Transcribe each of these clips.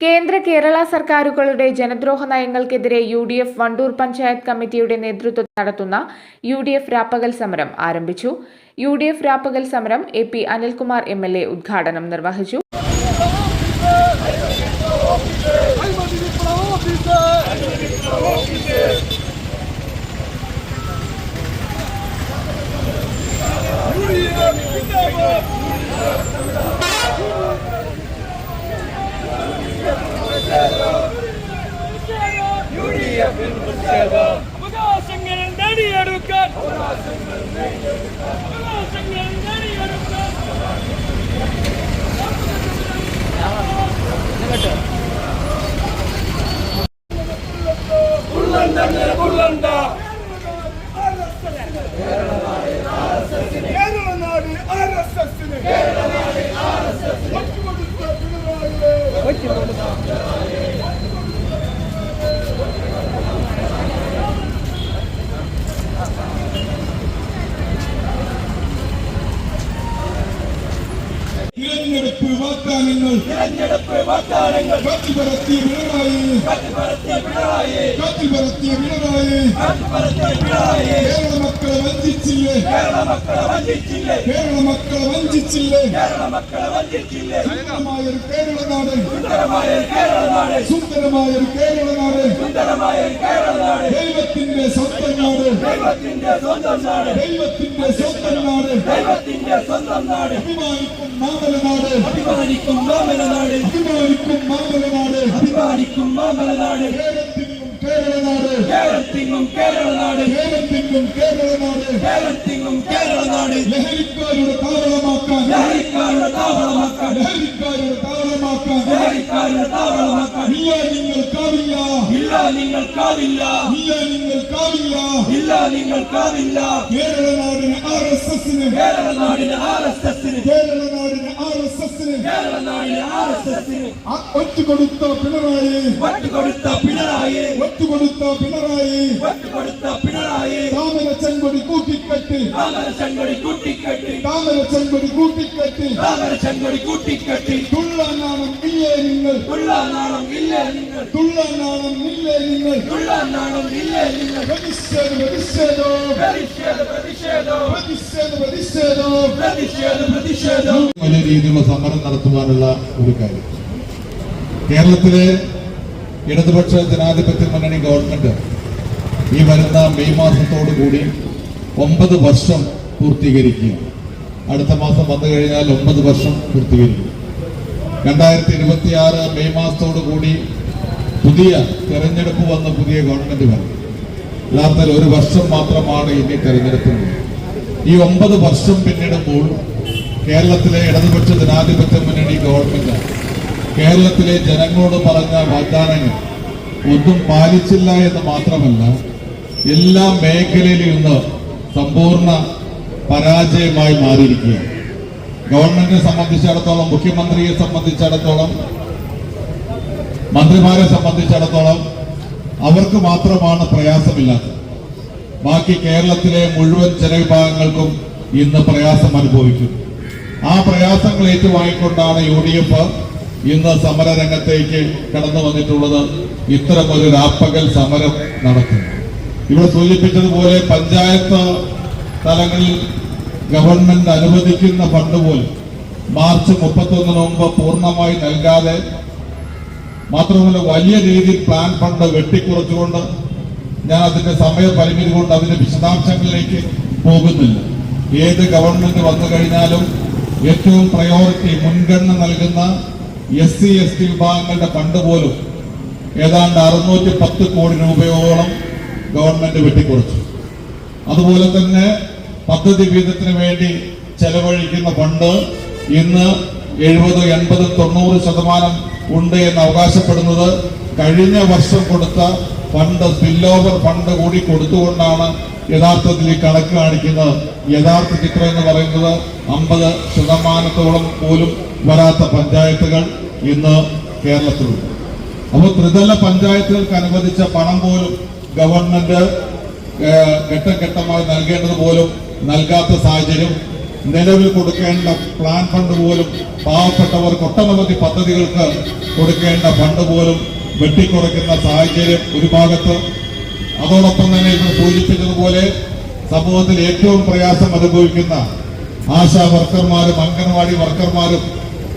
കേന്ദ്ര കേരള സർക്കാരുകളുടെ ജനദ്രോഹ നയങ്ങൾക്കെതിരെ U D F Wandoor panchayat കമ്മിറ്റിയുടെ നേതൃത്വത്തിൽ നടത്തുന്ന യു ഡി എഫ് രാപ്പകൽ സമരം ആരംഭിച്ചു. യു ഡി എഫ് രാപ്പകൽ സമരം A P Anilkumar M L A ഉദ്ഘാടനം നിർവഹിച്ചു. ഓഫീസർ അവകാശങ്ങൾ നേടിയെടുക്കാൻ അവകാശങ്ങൾ നേടിയെടുക്കാൻ കേരളനാട് ആർ എസ് എസിന് ഒറ്റുകൊടുത്ത പിണറായിയെ തിരഞ്ഞെടുപ്പ് வாக்காளர்கள் இளைஞெடுப்பு வாக்காளர்கள் காட்சி பரத்திய பினராயி காட்சி பரத்திய பினராயி காட்சி பரத்திய பினராயி காட்சி பரத்திய பினராயி கேரள மக்களை வஞ்சிச்சில்லே கேரள மக்களை வஞ்சிச்சில்லே கேரள மக்களை வஞ்சிச்சில்லே நாடு அபிமானிக்கும் மாமல நாடு. அபிமானிக்கும் மாமல நாடு. அபிமானிக்கும் மாமல நாடு. கேரள நாடு. கேரளத்திங்கும் கேரள நாடு. கேரளத்திங்கும் கேரள நாடு. கேரளத்திங்கும் கேரள நாடு. നിങ്ങൾക്കാവില്ല. ഇല്ല നിങ്ങൾക്കാവില്ല. ഇല്ല നിങ്ങൾക്കാവില്ല. കേരളനാടിന് ആർ എസ് എസിന് കേരളനാടിന് ആർ എസ് എസിന് കേരളനാടിന് ആർ എസ് എസിന് കേരളനാടിന് ആർ എസ് എസിന് ഒറ്റുകൊടുത്ത പിണറായി. ഒറ്റുകൊടുത്ത പിണറായി. ഒറ്റുകൊടുത്ത പിണറായി. ഒറ്റുകൊടുത്ത കൂട്ടിക്കെട്ടി താമര ചെങ്കൊടി കൂട്ടിക്കെട്ടി. താമര ചെങ്കൊടി കൂട്ടിക്കെട്ടി. താമര ചെങ്കൊടി കൂട്ടിക്കെട്ടി. തുള്ളാനാണം ഇല്ലേ നിങ്ങൾ? തുള്ളനാണം ഇല്ലേ നിങ്ങൾ? തുള്ളനാണം ഇല്ലേ നിങ്ങൾ? തുള്ളനാണം ഇല്ലേ നിങ്ങൾ? പ്രതിഷേധ പ്രതിഷേധോ. പ്രതിഷേധ പ്രതിഷേധോ. പ്രതിഷേധ പ്രതിഷേധോ. പ്രതിഷേധ പ്രതിഷേധോ. വലിയ രീതിയിലുള്ള സമരം നടത്തുവാനുള്ള ഒരു കാര്യം. കേരളത്തിലെ ഇടതുപക്ഷ ജനാധിപത്യ മുന്നണി ഗവൺമെന്റ് ഈ വരുന്ന മെയ് മാസത്തോടു കൂടി ഒമ്പത് വർഷം പൂർത്തീകരിക്കുക. അടുത്ത മാസം വന്നു കഴിഞ്ഞാൽ ഒമ്പത് വർഷം പൂർത്തീകരിക്കും. രണ്ടായിരത്തി ഇരുപത്തി ആറ് മെയ് മാസത്തോടു കൂടി പുതിയ തെരഞ്ഞെടുപ്പ് വന്ന പുതിയ ഗവൺമെന്റ് വന്നു. യഥാർത്ഥത്തിൽ ഒരു വർഷം മാത്രമാണ് ഇനി തെരഞ്ഞെടുപ്പിനുള്ളത് ഈ ഒമ്പത് വർഷം പിന്നിടുമ്പോൾ കേരളത്തിലെ ഇടതുപക്ഷ ജനാധിപത്യ മുന്നണി ഗവൺമെന്റ് കേരളത്തിലെ ജനങ്ങളോട് പറഞ്ഞ വാഗ്ദാനങ്ങൾ ഒന്നും പാലിച്ചില്ല എന്ന് മാത്രമല്ല എല്ലാ മേഖലയിലും ഇന്ന് സമ്പൂർണ പരാജയമായി മാറിയിരിക്കുകയാണ്. ഗവൺമെന്റിനെ സംബന്ധിച്ചിടത്തോളം മുഖ്യമന്ത്രിയെ സംബന്ധിച്ചിടത്തോളം മന്ത്രിമാരെ സംബന്ധിച്ചിടത്തോളം അവർക്ക് മാത്രമാണ് പ്രയാസമില്ലാത്തത്. ബാക്കി കേരളത്തിലെ മുഴുവൻ ജനവിഭാഗങ്ങൾക്കും ഇന്ന് പ്രയാസം അനുഭവിക്കുന്നു. ആ പ്രയാസങ്ങൾ ഏറ്റുവാങ്ങിക്കൊണ്ടാണ് യു ഡി എഫ് ഇന്ന് സമരരംഗത്തേക്ക് കടന്നു വന്നിട്ടുള്ളത് ഇത്തരം ഒരു രാപ്പകൽ സമരം നടത്തുന്നു ഇവിടെ സൂചിപ്പിച്ചതുപോലെ പഞ്ചായത്ത് തലങ്ങളിൽ ഗവൺമെന്റ് അനുവദിക്കുന്ന ഫണ്ട് പോലും മാർച്ച് മുപ്പത്തൊന്നിന് മുമ്പ് പൂർണമായി നൽകാതെ മാത്രമല്ല വലിയ രീതിയിൽ പ്ലാൻ ഫണ്ട് വെട്ടിക്കുറച്ചുകൊണ്ട് ഞാൻ അതിന്റെ സമയപരിമിതി കൊണ്ട് അതിന്റെ വിശദാംശങ്ങളിലേക്ക് പോകുന്നില്ല. ഏത് ഗവൺമെന്റ് വന്നു കഴിഞ്ഞാലും ഏറ്റവും പ്രയോറിറ്റി മുൻഗണന നൽകുന്ന എസ് സി എസ് ടി വിഭാഗങ്ങളുടെ ഫണ്ട് പോലും ഏതാണ്ട് അറുന്നൂറ്റി പത്ത് കോടി രൂപയോളം ഗവൺമെന്റ് വെട്ടിക്കുറച്ചു. അതുപോലെ തന്നെ പദ്ധതി വീതത്തിന് വേണ്ടി ചെലവഴിക്കുന്ന ഫണ്ട് ഇന്ന് എഴുപത് എൺപത് തൊണ്ണൂറ് ശതമാനം ഉണ്ട് എന്ന് അവകാശപ്പെടുന്നത് കഴിഞ്ഞ വർഷം കൊടുത്ത ഫണ്ട് സ്പില്ലോവർ ഫണ്ട് കൂടി കൊടുത്തുകൊണ്ടാണ് യഥാർത്ഥത്തിൽ ഈ കണക്ക് കാണിക്കുന്നത്. യഥാർത്ഥ ചിത്രം എന്ന് പറയുന്നത് അമ്പത് ശതമാനത്തോളം പോലും വരാത്ത പഞ്ചായത്തുകൾ ഇന്ന് കേരളത്തിലുണ്ട്. അപ്പോൾ ത്രിതല പഞ്ചായത്തുകൾക്ക് അനുവദിച്ച പണം പോലും ഗവൺമെന്റ് ഘട്ടഘട്ടമായി ഘട്ടം ഘട്ടമായി നൽകേണ്ടത് പോലും നൽകാത്ത സാഹചര്യം നിലവിൽ കൊടുക്കേണ്ട പ്ലാൻ ഫണ്ട് പോലും പാവപ്പെട്ടവർക്ക് ഒട്ടനവധി പദ്ധതികൾക്ക് കൊടുക്കേണ്ട ഫണ്ട് പോലും വെട്ടിക്കുറയ്ക്കുന്ന സാഹചര്യം ഒരു ഭാഗത്ത്. അതോടൊപ്പം തന്നെ ഇന്ന് സൂചിപ്പിച്ചതുപോലെ സമൂഹത്തിൽ ഏറ്റവും പ്രയാസം അനുഭവിക്കുന്ന ആശാ വർക്കർമാരും അംഗൻവാടി വർക്കർമാരും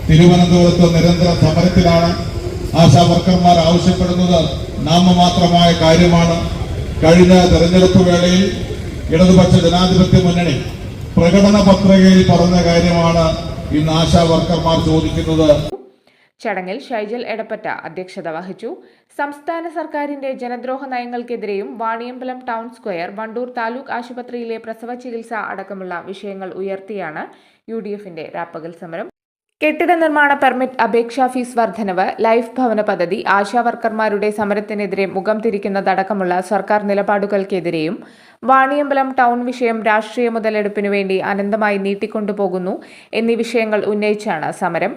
തിരുവനന്തപുരത്ത് നിരന്തര സമരത്തിലാണ്. ആശാ വർക്കർമാർ ആവശ്യപ്പെടുന്നത് നാമമാത്രമായ കാര്യമാണ്. കഴിഞ്ഞ തെരഞ്ഞെടുപ്പ് വേളയിൽ ഇടതുപക്ഷ ജനാധിപത്യ മുന്നണി പ്രകടന പത്രികയിൽ പറഞ്ഞ കാര്യമാണ് ഇന്ന് ആശാ വർക്കർമാർ ചോദിക്കുന്നത്. ചടങ്ങിൽ ഷൈജൽ എടപ്പറ്റ അധ്യക്ഷത വഹിച്ചു. സംസ്ഥാന സർക്കാരിന്റെ ജനദ്രോഹ നയങ്ങൾക്കെതിരെയും വാണിയമ്പലം ടൗൺ സ്ക്വയർ വണ്ടൂർ താലൂക്ക് ആശുപത്രിയിലെ പ്രസവ ചികിത്സ അടക്കമുള്ള വിഷയങ്ങൾ ഉയർത്തിയാണ് യു ഡി എഫിന്റെ രാപ്പകൽ സമരം. കെട്ടിട നിർമ്മാണ പെർമിറ്റ് അപേക്ഷാ ഫീസ് വർധനവ് ലൈഫ് ഭവന പദ്ധതി ആശാവർക്കർമാരുടെ സമരത്തിനെതിരെ മുഖം തിരിക്കുന്നതടക്കമുള്ള സർക്കാർ നിലപാടുകൾക്കെതിരെയും വാണിയമ്പലം ടൗൺ വിഷയം രാഷ്ട്രീയ മുതലെടുപ്പിനു വേണ്ടി അനന്തമായി നീട്ടിക്കൊണ്ടുപോകുന്നു എന്നീ വിഷയങ്ങൾ ഉന്നയിച്ചാണ് സമരം.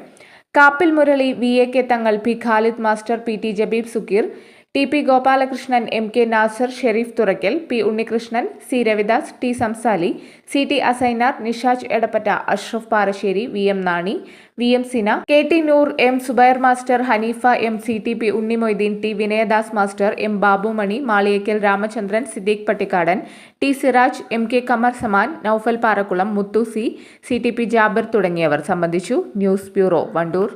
Kappil Murali V A K Thangal P Khalid master P T Jabeeb Sukkeer T P Gopalakrishnan M K Nasar Sharif Thuraykkal P Unnikrishnan C Ravidas T Samsali C T Asainar Nishaj Edappatta Ashraf Parassery V M Nani V M Sina K T Noor M Zubair master Haneefa M C T P Unnimoideen T Vinayadas master M Babumani Maliyakkal Ramachandran Siddique Pattikkadan T Siraj M K Kamar Saman Noufal Parakkulam Muthu C C T P Jabir തുടങ്ങിയവർ സംബന്ധിച്ചു. News bureau Wandoor.